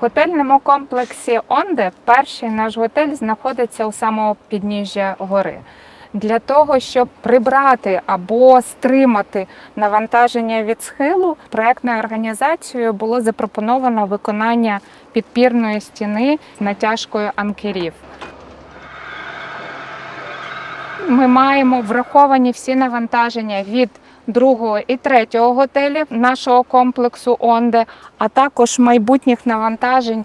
готельному комплексі Онде перший наш готель знаходиться у самого підніжжя гори. Для того, щоб прибрати або стримати навантаження від схилу, проектною організацією було запропоновано виконання підпірної стіни з натяжкою анкерів. Ми маємо враховані всі навантаження від другого і третього готелів нашого комплексу Онде, а також майбутніх навантажень.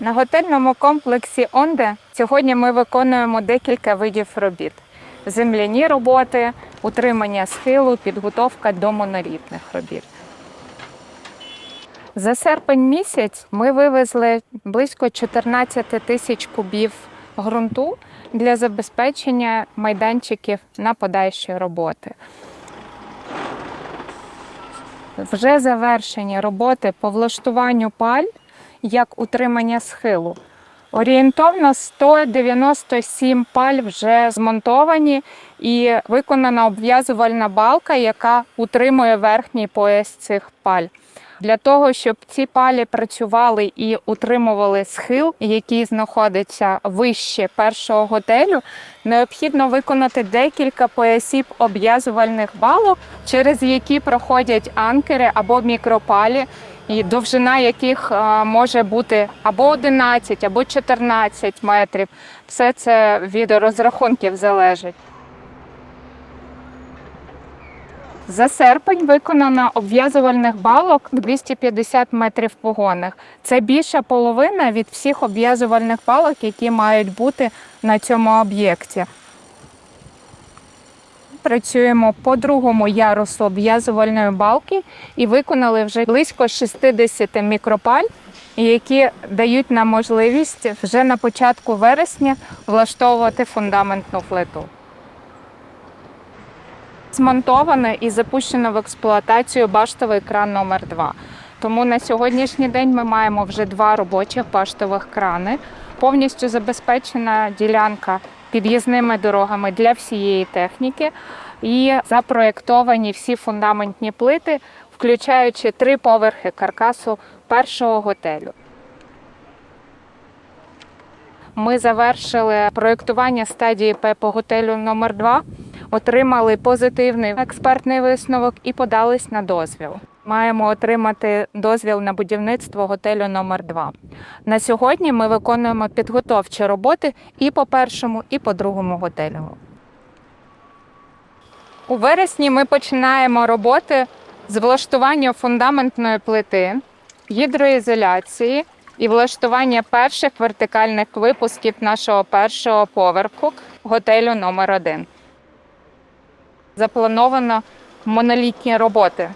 На готельному комплексі Онде сьогодні ми виконуємо декілька видів робіт: земляні роботи, утримання схилу, підготовка до монолітних робіт. За серпень місяць ми вивезли близько 14 тисяч кубів ґрунту для забезпечення майданчиків на подальші роботи. Вже завершені роботи по влаштуванню паль як утримання схилу. Орієнтовно 197 паль вже змонтовані і виконана обв'язувальна балка, яка утримує верхній пояс цих паль. Для того, щоб ці палі працювали і утримували схил, який знаходиться вище першого готелю, необхідно виконати декілька поясів обв'язувальних балок, через які проходять анкери або мікропалі, і довжина яких е, може бути або 11, або 14 метрів. Все це від розрахунків залежить. За серпень виконано обв'язувальних балок 250 метрів погонних. Це більша половина від всіх обв'язувальних балок, які мають бути на цьому об'єкті. Працюємо по другому ярусу обв'язувальної балки і виконали вже близько 60 мікропаль, які дають нам можливість вже на початку вересня влаштовувати фундаментну плиту. Змонтовано і запущено в експлуатацію баштовий кран номер 2 Тому на сьогоднішній день ми маємо вже два робочих баштових крани. Повністю забезпечена ділянка під'їзними дорогами для всієї техніки і запроєктовані всі фундаментні плити, включаючи три поверхи каркасу першого готелю. Ми завершили проєктування стадії П по готелю номер 2 отримали позитивний експертний висновок і подались на дозвіл. Маємо отримати дозвіл на будівництво готелю номер 2 На сьогодні ми виконуємо підготовчі роботи і по першому, і по другому готелю. У вересні ми починаємо роботи з влаштування фундаментної плити, гідроізоляції і влаштування перших вертикальних випусків нашого першого поверху готелю номер 1 Заплановано монолітні роботи.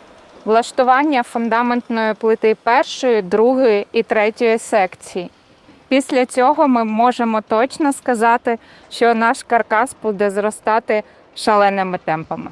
Влаштування фундаментної плити першої, другої і третьої секції. Після цього ми можемо точно сказати, що наш каркас буде зростати шаленими темпами.